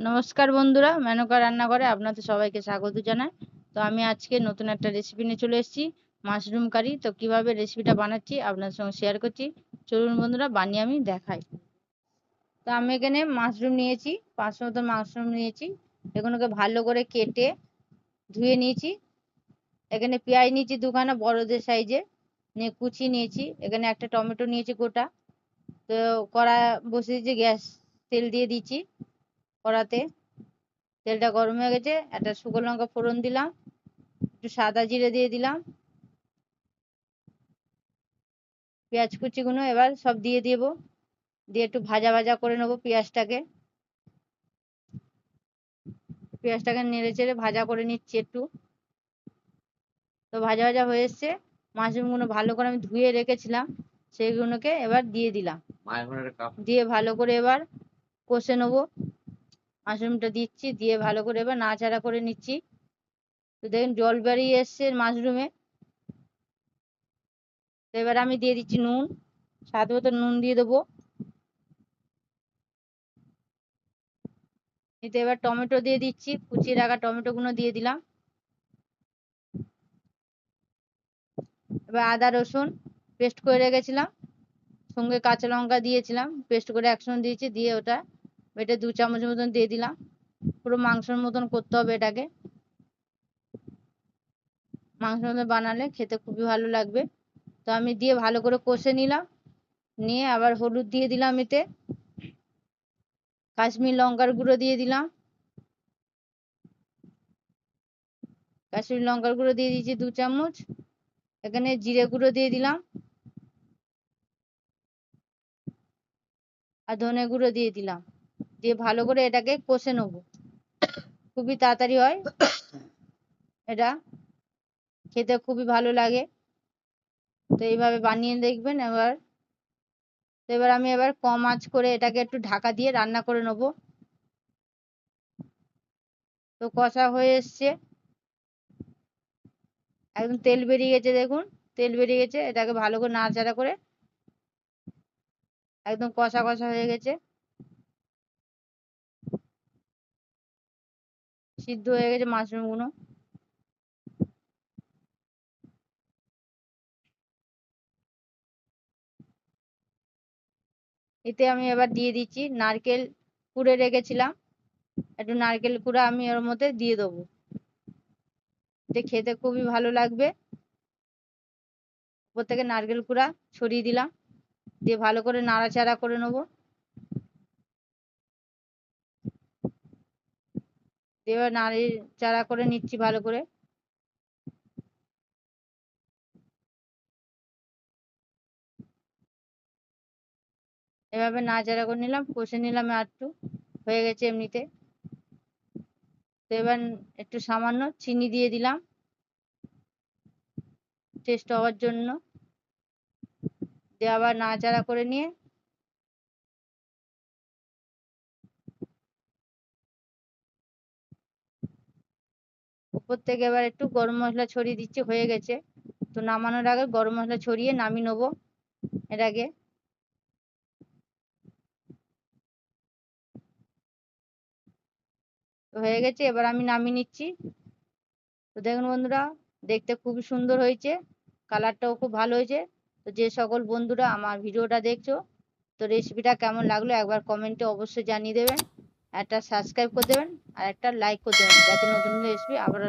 নমস্কার বন্ধুরা, মেনকা রান্নাঘরে আপনাদের সবাইকে স্বাগত জানাই। তো আমি আজকে নতুন একটা রেসিপি নিয়ে চলে এসেছি মাশরুম কারি তো কীভাবে রেসিপিটা বানাচ্ছি আপনাদের সঙ্গে শেয়ার করছি। চলুন বন্ধুরা, বানিয়ে আমি দেখাই। তো আমি এখানে মাশরুম নিয়েছি পাঁচশো মতন মাশরুম নিয়েছি। এগুলোকে ভালো করে কেটে ধুয়ে নিয়েছি। এখানে পেঁয়াজ নিয়েছি দুখানা, বড়দের সাইজে। নিয়ে কুচি নিয়েছি। এখানে একটা টমেটো নিয়েছি গোটা। তো কড়া বসিয়ে দিয়েছি গ্যাস, তেল দিয়ে দিচ্ছি। কড়াতে তেলটা গরম হয়ে গেছে একটা শুকনো লঙ্কা ফোড়ন দিলাম একটু সাদা জিরে দিয়ে দিলাম। পেঁয়াজ কুচিগুলো এবার সব দিয়ে দেবো দিয়ে একটু ভাজা ভাজা করে নেব পেঁয়াজটাকে। পেঁয়াজটাকে নেড়ে চেড়ে ভাজা করে নিচ্ছি একটু। তো ভাজা ভাজা হয়ে এসছে মাশরুমগুলো ভালো করে আমি ধুয়ে রেখেছিলাম সেইগুলোকে এবার দিয়ে দিলাম। দিয়ে ভালো করে এবার কষে নেব। মাশরুমটা দিচ্ছি, দিয়ে ভালো করে এবার নাড়াচাড়া করে নিচ্ছি। তো দেখুন, জল বেরিয়ে এসছে মাশরুমে। তো এবার আমি দিয়ে দিচ্ছি নুন, স্বাদ মতো নুন দিয়ে দেবো। এতে এবার টমেটো দিয়ে দিচ্ছি, কুচিয়ে রাখা টমেটো গুলো দিয়ে দিলাম। এবার আদা, রসুন পেস্ট করে রেখেছিলাম, সঙ্গে কাঁচা লঙ্কা দিয়েছিলাম, পেস্ট করে একসঙ্গে দিয়েছি, দিয়ে ওটা এটা দু চামচ মতন দিয়ে দিলাম। পুরো মাংসের মতন করতে হবে এটাকে। মাংসের মতন বানালে খেতে খুবই ভালো লাগবে। তো আমি দিয়ে ভালো করে কষে নিলাম। নিয়ে আবার হলুদ দিয়ে দিলাম এতে। কাশ্মীর লঙ্কার গুঁড়ো দিয়ে দিলাম। কাশ্মীর লঙ্কার গুঁড়ো দিয়ে দিয়েছি দু চামচ। এখানে জিরে গুঁড়ো দিয়ে দিলাম। আর ধনে গুঁড়ো দিয়ে দিলাম। দিয়ে ভালো করে এটাকে কষে নেব। খুবই তাড়াতাড়ি হয়। এটা খেতে খুবই ভালো লাগে। তো এইভাবে বানিয়ে দেখবেন এবার। তো এবার আমি এবার কম আঁচ করে এটাকে একটু ঢাকা দিয়ে রান্না করে নেব। তো কষা হয়ে এসছে। একদম তেল বেরিয়ে গেছে দেখুন। তেল বেরিয়ে গেছে। এটাকে ভালো করে নাড়াচাড়া করে একদম কষা কষা হয়ে গেছে। সিদ্ধ হয়ে গেছে মাশরুমগুলো এতে আমি এবার দিয়ে দিচ্ছি নারকেল কুড়ে রেখেছিলাম। একটু নারকেল কুড়া আমি ওর মধ্যে দিয়ে দেবো। এতে খেতে খুবই ভালো লাগবে। উপর থেকে নারকেল কুড়া ছড়িয়ে দিলাম। দিয়ে ভালো করে নাড়াচাড়া করে নেব। এবার নাড়াচাড়া করে নিচ্ছি ভালো করে। এভাবে নাড়াচাড়া করে নিলাম, কষে নিলাম একটু, হয়ে গেছে এমনিতে। তো এবার একটু সামান্য চিনি দিয়ে দিলাম টেস্ট হওয়ার জন্য। দিয়ে আবার নাড়াচাড়া করে নিয়ে উপর থেকে এবার একটু গরম মশলা ছড়িয়ে দিচ্ছি, হয়ে গেছে। তো নামানোর আগে গরম মশলা ছড়িয়ে নামিয়ে নেব এর এটাকে হয়ে গেছে, এবার আমি নামিয়ে নিচ্ছি। তো দেখুন বন্ধুরা, দেখতে খুবই সুন্দর হয়েছে, কালারটাও খুব ভালো হয়েছে। তো যে সকল বন্ধুরা আমার ভিডিওটা দেখছ, তো রেসিপিটা কেমন লাগল একবার কমেন্টে অবশ্যই জানিয়ে দেবেন। একটা সাবস্ক্রাইব করে দেবেন আর একটা লাইক করে দেবেন যাতে নতুন নতুন রেসিপি আবার